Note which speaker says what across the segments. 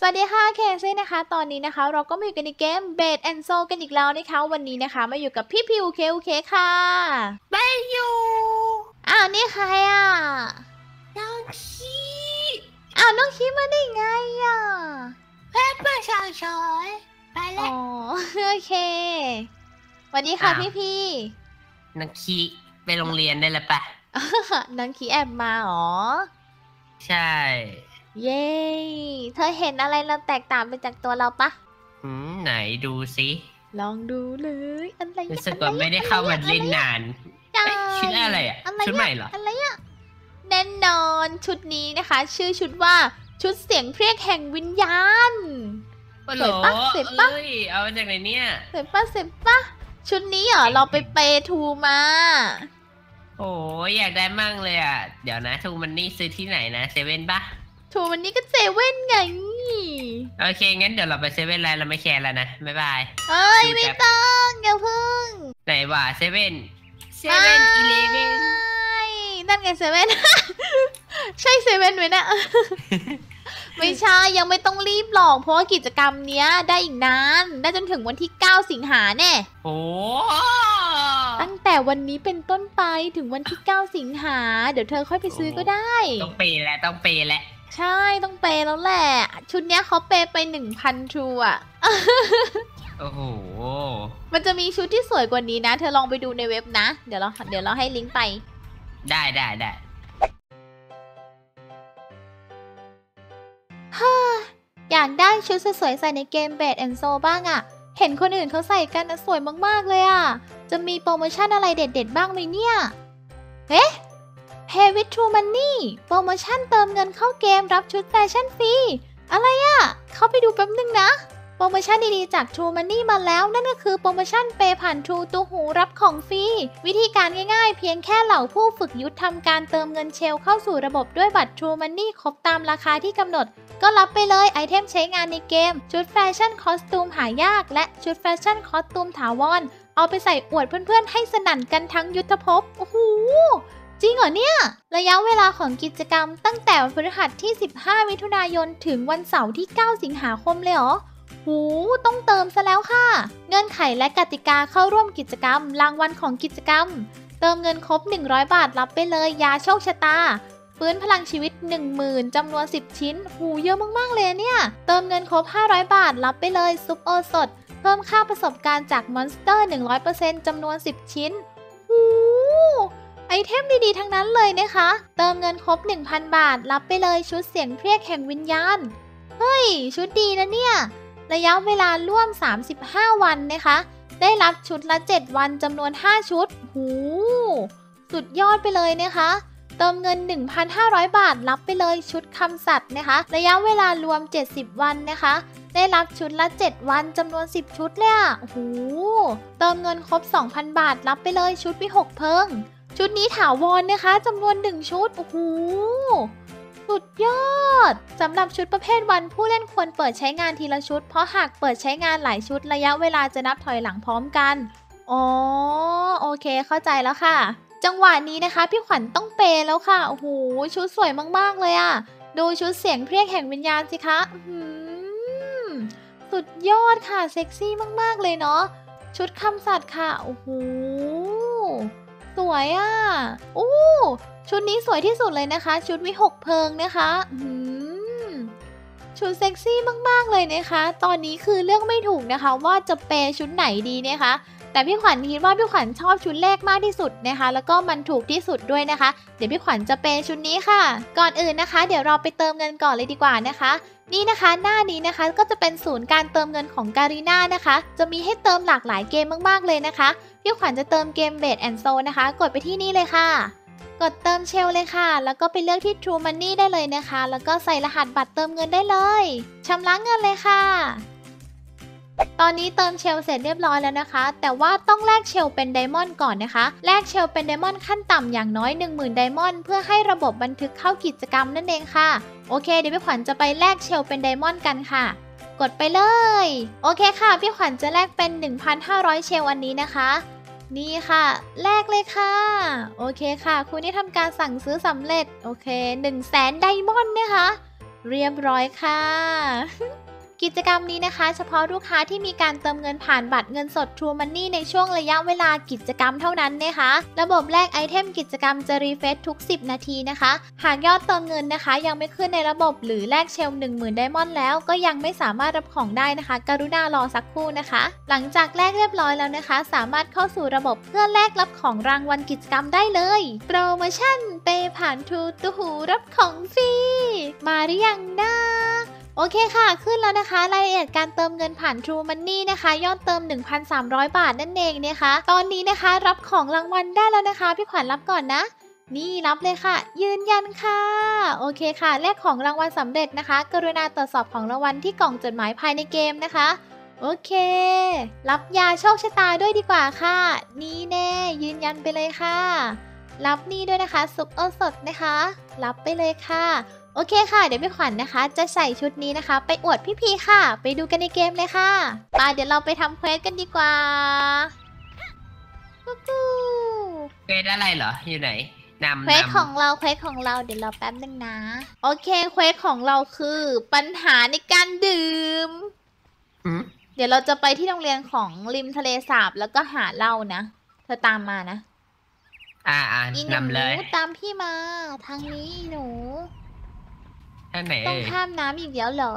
Speaker 1: สวัสดีค่ะเคซี่นะคะ ตอนนี้นะคะ เราก็มาอยู่กันในเกม b e d and Soul กันอีกแล้วนะคะ วันนี้นะคะ มาอยู่กับพี่พิวเคโอเคค่ะ
Speaker 2: ไม่อยู่
Speaker 1: อ้าวนี่ใครอะ
Speaker 2: น้องขี้
Speaker 1: อ้าวน้องคิดมาได้ไงอะ
Speaker 2: เพื่อนประชาชนไป
Speaker 1: อ๋
Speaker 2: แล้
Speaker 1: อ
Speaker 2: ว
Speaker 1: โอเคสวัสดีค่ะ
Speaker 2: อ้าว
Speaker 1: พี่พี่
Speaker 2: น้องขี้ไปโรงเรียนได้แล้วปะ
Speaker 1: น้องคิแอบมาเหรอ
Speaker 2: ใช่
Speaker 1: เย้ เธอเห็นอะไรเราแตกต่างไปจากตัวเราปะ
Speaker 2: หืมไหนดูสิ
Speaker 1: ลองดูเลยอะไรอะ
Speaker 2: รู้สึกว่าไม่ได้เข้ามาเล่นนาน
Speaker 1: ใช่
Speaker 2: เอ๊ะชุดอะไรอะ
Speaker 1: อะไร
Speaker 2: ชุดใหม่เหรอ
Speaker 1: อะไรอะแน่นอนชุดนี้นะคะ ชื่อชุดว่าชุดเสียงเพรียกแห่งวิญญาณ
Speaker 2: โอ้โห
Speaker 1: สวยปะสวยปะ
Speaker 2: เอ้ยเอามาจากไหนเนี่ย
Speaker 1: เสร็จปะเสร็จปะชุดนี้เหรอเราไปเปย์ทูมา
Speaker 2: โอ้ยอยากได้มั่งเลยอะ เดี๋ยวนะทูมันนี่ซื้อที่ไหนนะเซเว่นปะ
Speaker 1: ทูวันนี้ก็เซเว่นไง
Speaker 2: โอเค งั้นเดี๋ยวเราไปเซเว่นแล้วเราไม่แคร์แล้วนะ บ๊ายบาย
Speaker 1: เอ้ย
Speaker 2: ดู
Speaker 1: ไม่
Speaker 2: แบบ
Speaker 1: ต้องอย่าพึ่ง
Speaker 2: ไหนวะเซเว่นเซเว่นอีเลเว่น
Speaker 1: ไม่นั่นไงเซเว่นใช่เซเว่นไหมนะ ไม่ใช่ ยังไม่ต้องรีบหรอก เพราะว่ากิจกรรมเนี้ยได้อีกนาน ได้จนถึงวันที่ 9 สิงหาแน่
Speaker 2: โอ้
Speaker 1: ตั้งแต่วันนี้เป็นต้นไปถึงวันที่ 9 สิงหา เดี๋ยวเธอค่อยไปซื้อก็ได้
Speaker 2: ต้องเปย์แล้วต้องเปย์แล้ว
Speaker 1: ใช่ต้องเปย์แล้วแหละ ชุดเนี้ยเขาเปย์ไป1,000ทรูอะ
Speaker 2: โอ้โห
Speaker 1: มันจะมีชุดที่สวยกว่านี้นะ เธอลองไปดูในเว็บนะ เดี๋ยวเราเดี๋ยวเราให้ลิงก์ไป
Speaker 2: ได้ได้ได้
Speaker 1: อยากได้ชุดสวยๆใส่ในเกมเบดแอนโซบ้างอะ่ะ เห็นคนอื่นเขาใส่กันนะสวยมากๆเลยอะ่ะ จะมีโปรโมชั่นอะไรเด็ดๆบ้างไหมเนี่ยเอ๊ะ Pay with True Money โปรโมชั่นเติมเงินเข้าเกมรับชุดแฟชั่นฟรี อะไรอะ่ะ เข้าไปดูแป๊บนึงนะ โปรโมชั่นดีๆจาก True Money มาแล้ว นั่นก็คือโปรโมชั่นเปผ่าน True ตัวหูรับของฟรี วิธีการง่ายๆ เพียงแค่เหล่าผู้ฝึกยุทธทำการเติมเงินเชลเข้าสู่ระบบด้วยบัตร True Money ครบตามราคาที่กำหนด ก็รับไปเลยไอเทมใช้งานในเกม ชุดแฟชั่นคอสตูมหายาก และชุดแฟชั่นคอสตูมถาวรเอาไปใส่อวดเพื่อนๆ ให้สนั่นกันทั้งยุทธภพ โอ้โห จริงเหรอเนี่ย ระยะเวลาของกิจกรรมตั้งแต่วันพฤหัสที่ 15 มิถุนายน ถึงวันเสาร์ที่ 9 สิงหาคมเลยเหรอ หู ต้องเติมซะแล้วค่ะ เงื่อนไขและกติกาเข้าร่วมกิจกรรม รางวัลของกิจกรรม เติมเงินครบ 100 บาทรับไปเลยยาโชคชะตาฟื้นพลังชีวิต 10,000จำนวน 10 ชิ้น หูเยอะมากๆเลยเนี่ย เติมเงินครบ 500 บาท รับไปเลยซุปโอสด เพิ่มค่าประสบการณ์จากมอนสเตอร์ 100%จำนวน 10 ชิ้น หู ไอเทมดีๆ ทั้งนั้นเลยนะคะ เติมเงินครบ 1,000 บาท รับไปเลยชุดเสียงเพรียกแห่งวิญญาณ เฮ้ย ชุดดีนะเนี่ย ระยะเวลาร่วม 35 วันนะคะ ได้รับชุดละ 7 วันจำนวน 5 ชุด หู สุดยอดไปเลยนะคะ เติมเงิน 1,500 บาท รับไปเลยชุดคำสัตว์นะคะ ระยะเวลารวม 70 วันนะคะ ได้รับชุดละ 7 วันจำนวน 10 ชุดเลยอะโอ้โหเติมเงินครบ 2,000 บาท รับไปเลยชุดวิหกเพิง ชุดนี้ถาวรนะคะจำนวน1ชุด โอ้โห สุดยอด สำหรับชุดประเภทวันผู้เล่นควรเปิดใช้งานทีละชุด เพราะหากเปิดใช้งานหลายชุดระยะเวลาจะนับถอยหลังพร้อมกัน อ๋อ โอเคเข้าใจแล้วค่ะ จังหวะนี้นะคะ พี่ขวัญต้องเปย์แล้วค่ะ โอ้โห ชุดสวยมาก ๆ เลยอะดูชุดเสียงเพรียกแห่งวิญญาณสิคะหือสุดยอดค่ะ เซ็กซี่มาก ๆ เลยเนาะชุดคำสัตว์ค่ะ โอ้โห สวยอะ่ะอู้ชุดนี้สวยที่สุดเลยนะคะ ชุดวิหกเพลิงนะคะหืมชุดเซ็กซี่มาก ๆ เลยนะคะ ตอนนี้คือเลือกไม่ถูกนะคะ ว่าจะเปย์ชุดไหนดีนะคะ แต่พี่ขวัญคิดว่าพี่ขวัญชอบชุดแรกมากที่สุดนะคะ แล้วก็มันถูกที่สุดด้วยนะคะ เดี๋ยวพี่ขวัญจะเปย์ชุดนี้ค่ะ ก่อนอื่นนะคะ เดี๋ยวเราไปเติมเงินก่อนเลยดีกว่านะคะนี่นะคะหน้านี้นะคะก็จะเป็นศูนย์การเติมเงินของการีน่านะคะ จะมีให้เติมหลากหลายเกมมากๆเลยนะคะ พี่ขวัญจะเติมเกมเบดแอนโซนะคะ กดไปที่นี่เลยค่ะ กดเติมเชลเลยค่ะ แล้วก็ไปเลือกที่ True Money ได้เลยนะคะ แล้วก็ใส่รหัสบัตรเติมเงินได้เลยชำระเงินเลยค่ะ ตอนนี้เติมเชลเสร็จเรียบร้อยแล้วนะคะ แต่ว่าต้องแลกเชลเป็นไดมอนด์ก่อนนะคะ แลกเชลเป็นไดมอนด์ขั้นต่ำอย่างน้อย 10,000 ไดมอนด์เพื่อให้ระบบบันทึกเข้ากิจกรรมนั่นเองค่ะ โอเค เดี๋ยวพี่ขวัญจะไปแลกเชลเป็นไดมอนด์กันค่ะ กดไปเลย โอเคค่ะ พี่ขวัญจะแลกเป็น 1,500 เชลอันนี้นะคะ นี่ค่ะ แลกเลยค่ะ โอเคค่ะ คุณได้ทำการสั่งซื้อสำเร็จ โอเค 1 0 0 0 0แสนไดมอนด์นะคะ เรียบร้อยค่ะ กิจกรรมนี้นะคะ เฉพาะลูกค้าที่มีการเติมเงินผ่านบัตรเงินสด True Money ในช่วงระยะเวลากิจกรรมเท่านั้นนะคะ ระบบแลกไอเทมกิจกรรมจะรีเฟซทุก 10 นาทีนะคะ หากยอดเติมเงินนะคะ ยังไม่ขึ้นในระบบหรือแลกเชล 10,000ไดมอนด์แล้วก็ยังไม่สามารถรับของได้นะคะ กรุณารอสักครู่นะคะ หลังจากแลกเรียบร้อยแล้วนะคะ สามารถเข้าสู่ระบบเพื่อแลกรับของรางวัลกิจกรรมได้เลยโปรโมชั่นเปผ่านทูตูหูรับของฟรีมาหรือยังนะ โอเคค่ะ ขึ้นแล้วนะคะ รายละเอียดการเติมเงินผ่าน True Money นะคะ ยอดเติม 1,300 บาทนั่นเองนะคะ ตอนนี้นะคะรับของรางวัลได้แล้วนะคะ พี่ขวัญรับก่อนนะ นี่รับเลยค่ะ ยืนยันค่ะ โอเคค่ะ แลกของรางวัลสำเร็จนะคะ กรุณาตรวจสอบของรางวัลที่กล่องจดหมายภายในเกมนะคะ โอเค รับยาโชคชะตาด้วยดีกว่าค่ะ นี่แน่ ยืนยันไปเลยค่ะ รับนี่ด้วยนะคะซุปเออสดนะคะ รับไปเลยค่ะ โอเคค่ะ เดี๋ยวพี่ขวัญนะคะ จะใส่ชุดนี้นะคะ ไปอวดพี่พีค่ะ ไปดูกันในเกมเลยค่ะไปเดี๋ยวเราไปทำเควสกันดีกว่ากุ๊กกู
Speaker 2: เควสอะไรเหรอ อยู่ไหนนำ
Speaker 1: เควส
Speaker 2: นำ
Speaker 1: ของเราเควสของเราเดี๋ยวเราแป๊บนึงนะ โอเคเควสของเราคือปัญหาในการดื่ม
Speaker 2: หืม
Speaker 1: เดี๋ยวเราจะไปที่โรงเรียนของริมทะเลสาบแล้วก็หาเหล้านะ เธอตามมานะ
Speaker 2: อ่าอ่า
Speaker 1: อีหนู
Speaker 2: นำเลย
Speaker 1: ตามพี่มา ทางนี้อีหนู
Speaker 2: ท่านไหน
Speaker 1: ต้อง
Speaker 2: เอ่ย
Speaker 1: ข้ามน้ำอีกแล้วเหรอ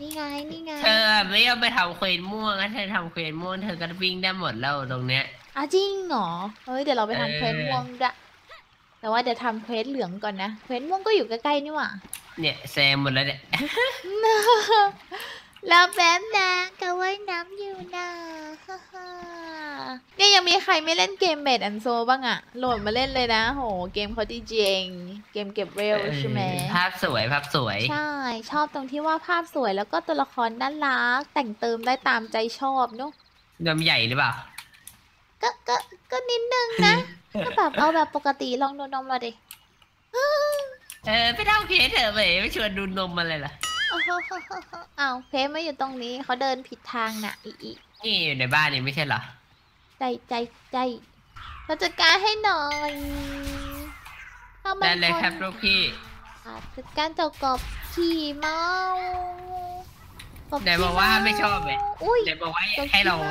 Speaker 1: นี่ไง นี่ไง
Speaker 2: เธอไม่ยอมไปทำเควสม่วงถ้าเธอทำเควสม่วงเธอก็วิ่งได้หมดแล้วตรงเนี้ย
Speaker 1: อ้าวจริงเหรอ เฮ้ย เดี๋ยวเราไปทำ
Speaker 2: เออ
Speaker 1: เควสม่วงด้วยแต่ว่าเดี๋ยวทำเควสเหลืองก่อนนะ เควสม่วงก็อยู่ใกล้ๆนี่หว่า
Speaker 2: เนี่ยแซมหมดแล้วเนี่ย
Speaker 1: แล้วแป๊บนะก็ว่ายน้ำอยู่นะ ฮ่าฮ่าเนี่ ยยังมีใครไม่เล่นเกมเบดแอนโซบ้างอะโหลดมาเล่นเลยนะ โห เกมเขาดีจริงเกมเก็บเวลใช่ไหม
Speaker 2: เออภาพสวยภาพสวย
Speaker 1: ใช่ ชอบตรงที่ว่าภาพสวยแล้วก็ตัวละครน่ารัก แต่งเติมได้ตามใจชอบเนอะ
Speaker 2: นมใหญ่หรือเปล่า
Speaker 1: ก็ก็ก็นิดนึงนะถ้าแบบเอาแบบปกติลองดูนมเราดิ
Speaker 2: เออไปทำเควสเถอะไปไม่ชวนดูนมมาเลยล่ะ
Speaker 1: โอ้โหอ้าวเพจไม่อยู่ตรงนี้เขาเดินผิดทางน่ะอีอี
Speaker 2: นี่อยู่ในบ้านนี่ไม่ใช่เหรอ
Speaker 1: ใจใจใจเราจัดการให้หน่อยเอามั
Speaker 2: ได้
Speaker 1: น
Speaker 2: เลยครับ
Speaker 1: น
Speaker 2: ลูกพี่
Speaker 1: อะจัดการเจ้ากบขี่เมากบ
Speaker 2: ไหนบอกว่า
Speaker 1: ขี่เไม่
Speaker 2: ชอบไง
Speaker 1: อุ้ย
Speaker 2: เดี๋ยวบอกว่า
Speaker 1: กบ
Speaker 2: ให้เรา
Speaker 1: ขี่ม้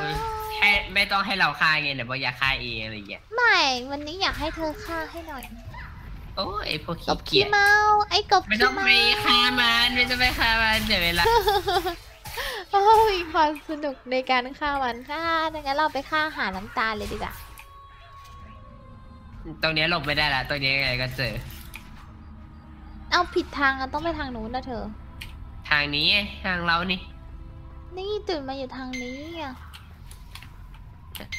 Speaker 2: ให้ไม่ต้องให้เราฆ่าไงเดี๋ยวบอกอยากฆ่าเองอะไรอย่างเงี้ย
Speaker 1: ไม่วันนี้อยากให้เธอฆ่าให้หน่อย
Speaker 2: โอ้ยไอพวก
Speaker 1: ก
Speaker 2: ขี้
Speaker 1: บ
Speaker 2: เกี
Speaker 1: ขี่
Speaker 2: ยจ
Speaker 1: เมาไอ้กบ
Speaker 2: ไม่
Speaker 1: ขี่
Speaker 2: ต้อง
Speaker 1: เมา
Speaker 2: ไปฆ่ามันไม่ต้องไปฆ่ามันเดี๋ยวเวลา
Speaker 1: โอ้ยความสนุกในการฆ่ามันฆ่าดังนั้นเราไปฆ่าหาน้ำตาลเลยดีกว่า
Speaker 2: ตรงเนี้ยหลบไม่ได้ละตรงนี้ยังไงก็เจอ
Speaker 1: เอาผิดทางอะต้องไปทางนู้นนะเธอ
Speaker 2: ทางนี้ไงทางเรานี่
Speaker 1: นี่ตื่นมาอยู่ทางนี้อะ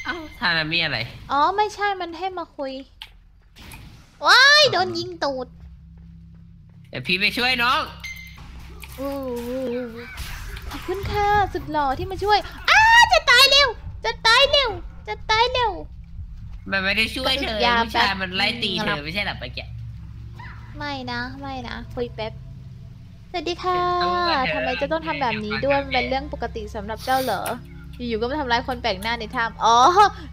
Speaker 2: เอ้าทางนั้นมีอะไร
Speaker 1: อ๋อไม่ใช่มันให้มาคุย ว้ายโดนยิงตูด
Speaker 2: เดี๋ยวพี่ไปช่วยน้อง
Speaker 1: อู้ ขอบคุณค่ะสุดหล่อที่มาช่วย อ้าจะตายเร็ว จะตายเร็ว จะตายเร็ว
Speaker 2: มันไม่ได้ช่วยเธอ
Speaker 1: ก็ยา
Speaker 2: ผู้ชาย
Speaker 1: แป๊บ
Speaker 2: มันไล่ตีเธ
Speaker 1: ครั
Speaker 2: อบไม่ใช่เหรอไปแกะ
Speaker 1: ไม่นะ ไม่นะ คุยแป๊บ สวัสดีค่ะ
Speaker 2: เดี๋ยวต้อง
Speaker 1: ทำไมจะต้องทำแบบนี้ด้วยมันเป็นเรื่องปกติสำหรับเจ้าเหรอ อยู่ๆก็มาทำร้ายคนแปลกหน้าในถ้ำอ๋อ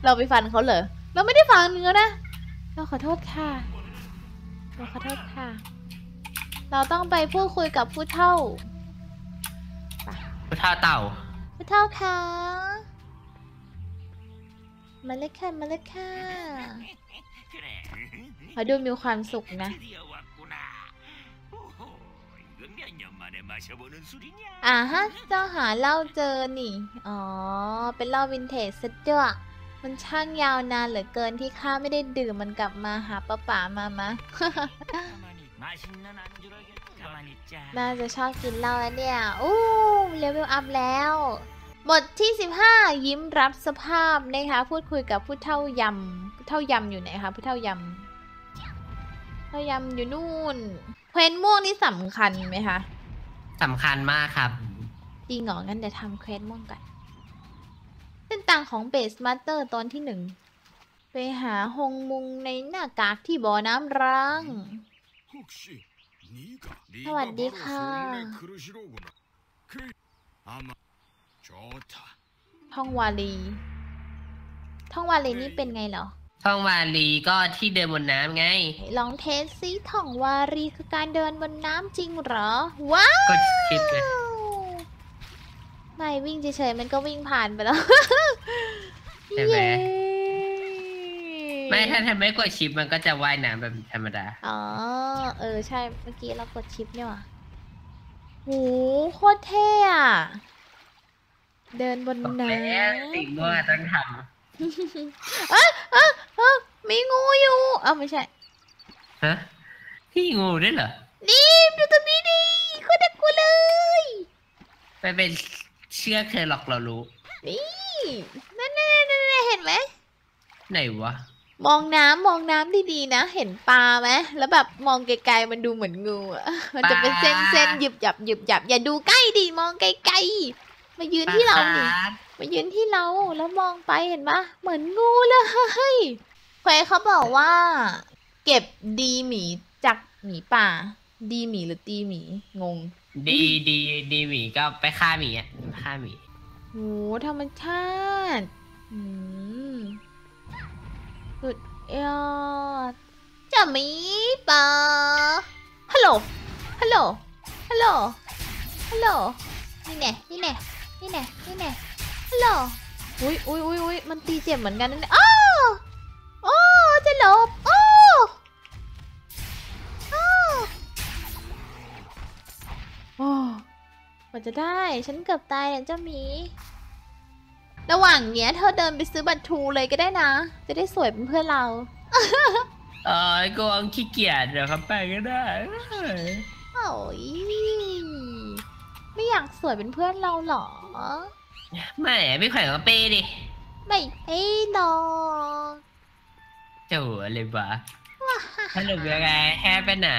Speaker 1: เราไปฟันเขาเหรอ เราไม่ได้ฟันเนื้อนะ เราขอโทษค่ะเราขอโทษค่ะ เราต้องไปพูดคุยกับผู้เฒ่า
Speaker 2: ผู้เท่าเต่า
Speaker 1: ผู้เฒ่าคะมาเลยค่ะมาเลยค่ะเขาดูมีความสุขนะอ่าฮะเจ้าหาเหล้าเจอนี่ อ๋อ เป็นเหล้าวินเทจซะด้วยมันช่างยาวนานเหลือเกินที่ข้าไม่ได้ดื่มมันกลับมาหาป้าป๋ามามะ น่าจะชอบกินเหล้าแล้วเนี่ย อู้เลเวลอัพแล้ว บทที่ 15 ยิ้มรับสภาพนะคะ พูดคุยกับผู้เท่ายำผู้เท่ายำอยู่ไหนคะผู้เท่ายำผู้เท่ายำอยู่นู่นเพนม่วงนี่สำคัญไหมคะ
Speaker 2: สำคัญมากครับ
Speaker 1: จริงเหรองั้นเดี๋ยวทำเควสม่วงกันเส้นต่างของเบสมาสเตอร์ตอนที่หนึ่งไปหาฮงมุงในหน้ากากที่บ่อน้ำร้าง
Speaker 3: สวัสดีค่ะ
Speaker 1: ท่องวาลีท่องวาลีนี่เป็นไงเหรอ
Speaker 2: ท่องวาลีก็ที่เดินบนน้ำไง
Speaker 1: ลองเทสซิท่องวารีคือการเดินบนน้ำจริงเหรอ ว้าว
Speaker 2: ก็คิดเลย
Speaker 1: ไม่วิ่งเฉยๆมันก็วิ่งผ่านไปแล้ว
Speaker 2: ใช่ไหม
Speaker 1: เย้
Speaker 2: ไม่ถ้าทำไม่กดชิปมันก็จะว่ายน้ำแบบธรรมดา
Speaker 1: อ๋อ เออใช่ เมื่อกี้เรากดชิปเนี่ยว่ะโหโคตรเท่อะเดินบน
Speaker 2: บอก
Speaker 1: น้
Speaker 2: แล้วสิ่งว่าต้องทำ
Speaker 1: เอ้ยเอ้ยเอ้ยมีงูอยู่ เอ้าไม่ใช่ำ
Speaker 2: ฮะพี่งูด้วยเหรอ
Speaker 1: นี่ดูตัวนี้ดิโคตรน่ากลัวเลย
Speaker 2: ไปเป็นเชื่อเคยหลอกเรารู้
Speaker 1: นี่ นั่นนั่นนั่นนั่นเห็นไหม
Speaker 2: ไหนวะ
Speaker 1: มองน้ำมองน้ำดีๆนะ เห็นปลาไหมแล้วแบบมองไกลๆมันดูเหมือนงูอะมันจะเป็นเส้นเส้นๆหยิบหยับหยิบหยับอย่าดูใกล้ดิมองไกลๆมายืนที่เราดิ
Speaker 2: ปลครับ
Speaker 1: มายืนที่เราแล้วมองไปเห็นปะเหมือนงูเลยเควเขาบอกว่า เก็บดีหมีจากหมีป่า ดีหมีหรือตีหมีงง
Speaker 2: ดีดีดีหมีก็ไปฆ่าหมีอะฆ่าหมี
Speaker 1: โหธรรมชาติอืม สุดยอด จะมีป่าฮัลโหล ฮัลโหล ฮัลโหล ฮัลโหล นี่แน่นี่แน่นี่แน่นี่แน่ฮัลโหล อุ้ยอุ้ยอุ้ยอุ้ยมันตีเจ็บเหมือนกันนั่นอ้าวโอ้จะหลบโอ้อ้โอ้กว่าจะได้ ฉันเกือบตายเนี่ยเจ้าหมี ระหว่างเนี้ยเธอเดินไปซื้อบัตรทูเลยก็ได้นะ จะได้สวยเป็นเพื่อนเรา
Speaker 2: เออกูอังขี้เกียจเดี๋ยวเขาไปก็ได้
Speaker 1: โอ้ยไม่อยากสวยเป็นเพื่อนเราเหรอ
Speaker 2: ไม่ไม่แขวนก็เป้ดิ
Speaker 1: ไม่เอ้ดอก
Speaker 2: เจ๋ออะไรวะสรุปยังไงแค่ไปไหน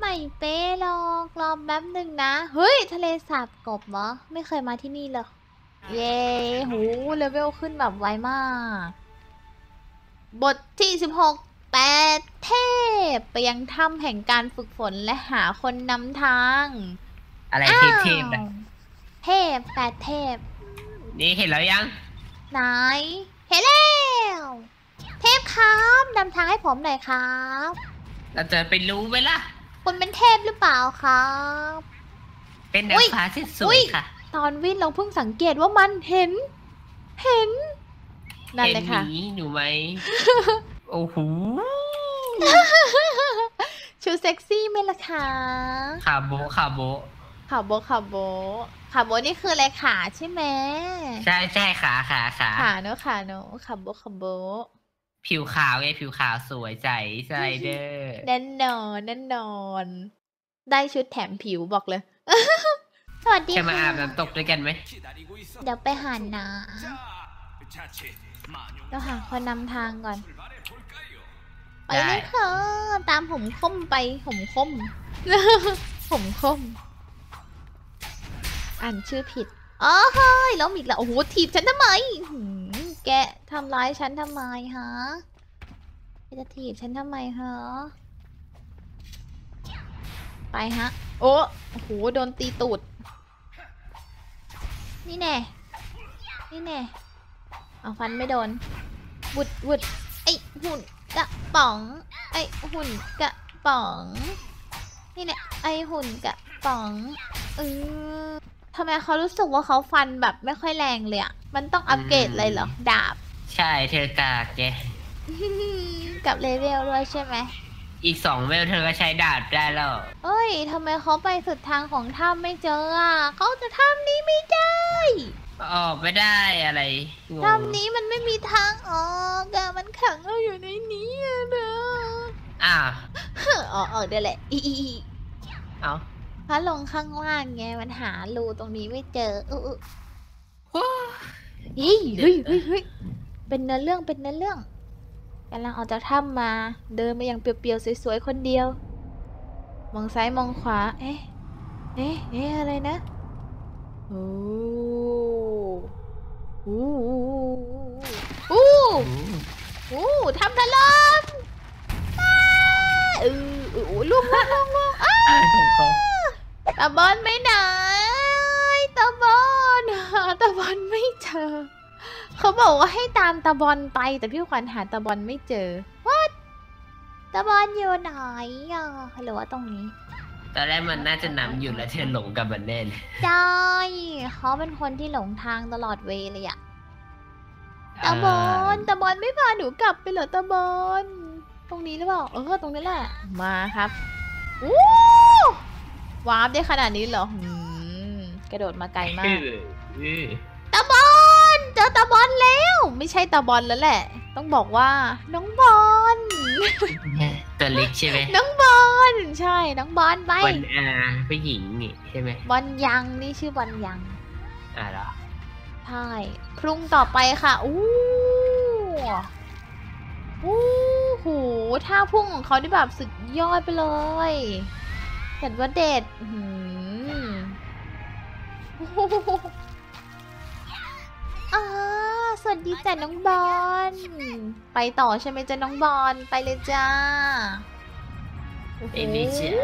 Speaker 1: ไม่เป๊ะหรอกรอแป๊บหนึ่งนะ เฮ้ย ทะเลสาบกบเหรอ ไม่เคยมาที่นี่เลย เย้หูเลเวลขึ้นแบบไวมาก บทที่16แปดเทพ ไปยังถ้ำแห่งการฝึกฝนและหาคนนำทาง
Speaker 2: อะไรเทพๆนะ
Speaker 1: อ้าวเทพแปดเทพ
Speaker 2: นี่เห็นแล้วยัง
Speaker 1: ไหน เห็นแล้ว เทพครับนำทางให้ผมหน่อยครับ
Speaker 2: เราจะไปรู้ไหมล่ะ
Speaker 1: คุณเป็นเทพหรือเปล่าครับ
Speaker 2: เป็น
Speaker 1: อุ๊
Speaker 2: นาง
Speaker 1: ย
Speaker 2: ฟ้าที่ส
Speaker 1: อุ๊
Speaker 2: วย
Speaker 1: ย
Speaker 2: ค่ะ
Speaker 1: ตอนวิ่งเราเพิ่งสังเกตว่ามันเห็น เห็น นั่นเลยค่ะ
Speaker 2: ห็หมีหนูไหม โอ้โห
Speaker 1: ชูเซ็กซี่ไหมล่ะคะ
Speaker 2: ขาโบะขาโบะ
Speaker 1: ขาโบขาโบขาโบนี่คืออะไรขาใช่ไหม
Speaker 2: ใช่ใช่ขาขาขา
Speaker 1: ขาเนอะขาเนอะขาโบขาโบ
Speaker 2: ผิวขาวไงผิวขาวสวยใสสไลเดอร์
Speaker 1: แน่นอนแน่นอน ได้ชุดแถมผิวบอกเลย สวัสดี
Speaker 2: จะมา
Speaker 1: ค่ะ
Speaker 2: อาบน้ำตกด้วยกันไหม
Speaker 1: เดี๋ยวไปหาน้
Speaker 3: 자치ำ
Speaker 1: เราหาคนนำทางก่อน ไป
Speaker 2: ได้
Speaker 1: เลยค่ะ ตามผมคมไป ผมคม ผมคม อ่านชื่อผิดอ๋อเฮ้ยล้มอีกแล้ว โอ้โห ถีบฉันทำไมหืมแกทำร้ายฉันทำไมฮะแกจะถีบฉันทำไมฮะ ไปฮะ โอ้โอ้โหโดนตีตูด นี่แน่ นี่แน่ เอาฟันไม่โดนวุดวุดไอหุ่นกระป๋อง ไอหุ่นกระป๋อง นี่เนี่ยไอหุ่นกระป๋องเออทำไมเขารู้สึกว่าเขาฟันแบบไม่ค่อยแรงเลยอะมันต้องอัปเกรดเลยเหรอ ดาบ
Speaker 2: ใช่เธอกากแก
Speaker 1: กับเลเวลด้วยใช่ไหม
Speaker 2: อีกสองเวลเธอก็ใช้ดาบได้แล้ว
Speaker 1: เอ้ยทำไมเขาไปสุดทางของถ้ำไม่เจออะเขาจะถ้ำนี้ไม่ได้
Speaker 2: ออกไม่ได้อะไรงง
Speaker 1: ถ้ำนี้มันไม่มีทางออกอะมันขังเราอยู่ในนี้อะเนอะ
Speaker 2: อ้าว
Speaker 1: อ๋อออกได้แหละอีอีอี
Speaker 2: เอา
Speaker 1: ถ้าลงข้างล่างไงมันหารูตรงนี้ไม่เจอเออเออเฮ้ยเฮ้ยเฮ้ยเฮ้ยเป็นเนื้อเรื่องเป็นเนื้อเรื่อง กำลังออกจากถ้ำมา เดินมาอย่างเปรียวๆสวยๆคนเดียว มองซ้ายมองขวา เอ๊ะ เอ๊ะ เอ๊ะ อะไรนะ โอ้โอ้โอ้โอ้ทำถล่มอ้าเออเออโอ้ล่วงล่วงล่วงล่วงอ้า
Speaker 2: ของเขา
Speaker 1: ตาบอลไปไหนตาบอลหาตาบอลไม่เจอ เขาบอกว่าให้ตามตาบอลไป แต่พี่ขวัญหาตาบอลไม่เจอ What ตาบอลอยู่ไหนอะหรือว่าตรงนี้
Speaker 2: ตอนแรกมันน่าจะนำอยู่แล้วเธอหลงกับมันแน่เลย
Speaker 1: ใช่เขาเป็นคนที่หลงทางตลอดเวย์เลยอะตาบอลตาบอลไม่พาหนูกลับไปเหรอตาบอลตรงนี้หรือเปล่าเออตรงนี้แหละ มาครับอู้วาร์ปได้ขนาดนี้เหรอหืมกระโดดมาไกลมา
Speaker 2: เอก
Speaker 1: จอตาบอลแล้ว ไม่ใช่ตาบอลแล้วแหละ ต้องบอกว่า น้องบอล
Speaker 2: ตัวเล็กใช่ไหม
Speaker 1: น้องบอลใช่ น้องบอลไป
Speaker 2: วันอาผู้หญิงนี่ใช่ไหม
Speaker 1: บอลยังนี่ชื่อบอลยัง
Speaker 2: อ่าเหรอ
Speaker 1: ใช่พรุ่งต่อไปค่ะอู้อู้หูท่าพุ่งของเขาที่แบบสุดยอดไปเลยเห็นว่าเด็ดอื้อหือโอ้โหอ่าส วัสดีจ้ะน้องบอล ไปต่อใช่ไหมจ้ะน้องบอล ไปเลยจ้าโอ้โห
Speaker 2: เอ็นดิจ้า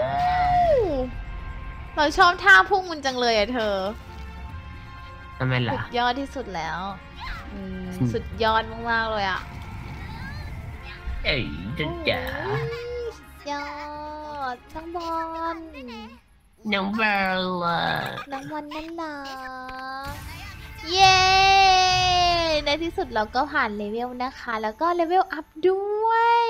Speaker 1: เราชอบท่าพุ่งมันจังเลยอะเธอ
Speaker 2: ทำไม
Speaker 1: สุ
Speaker 2: ล่ะ
Speaker 1: ดยอดที่สุดแล้วอืม
Speaker 2: อืม
Speaker 1: สุดยอดมากๆเลยอะ
Speaker 2: เอ้ยจ้าจ๋า
Speaker 1: โอ้ยสุดยอดน้องบอล
Speaker 2: น้องเบลล่ะ
Speaker 1: น้องบอลนั่นล่ะเย้ ในที่สุดเราก็ผ่านเลเวลนะคะ แล้วก็เลเวลอัพด้วย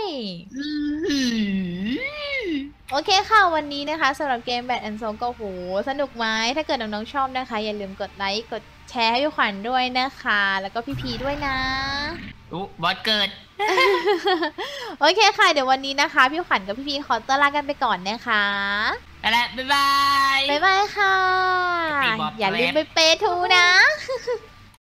Speaker 1: โอเคค่ะวันนี้นะคะสำหรับเกมแบทแอนด์โซก็โห สนุกไหมถ้าเกิดน้องๆชอบนะคะ อย่าลืมกดไลค์กดแชร์ให้พี่ขวัญด้วยนะคะ แล้วก็พี่พีด้วยนะ
Speaker 2: อุ๊บอสเกิด
Speaker 1: โอเคค่ะ เดี๋ยววันนี้นะคะ พี่ขวัญกับพี่พีขอตัวลากันไปก่อนนะคะ
Speaker 2: ไปละบ๊ายบาย
Speaker 1: บ๊ายบายค่ะ
Speaker 2: พี่บอก
Speaker 1: อย่าลืม
Speaker 2: แป๊บ
Speaker 1: ไปเปย์ทูนะ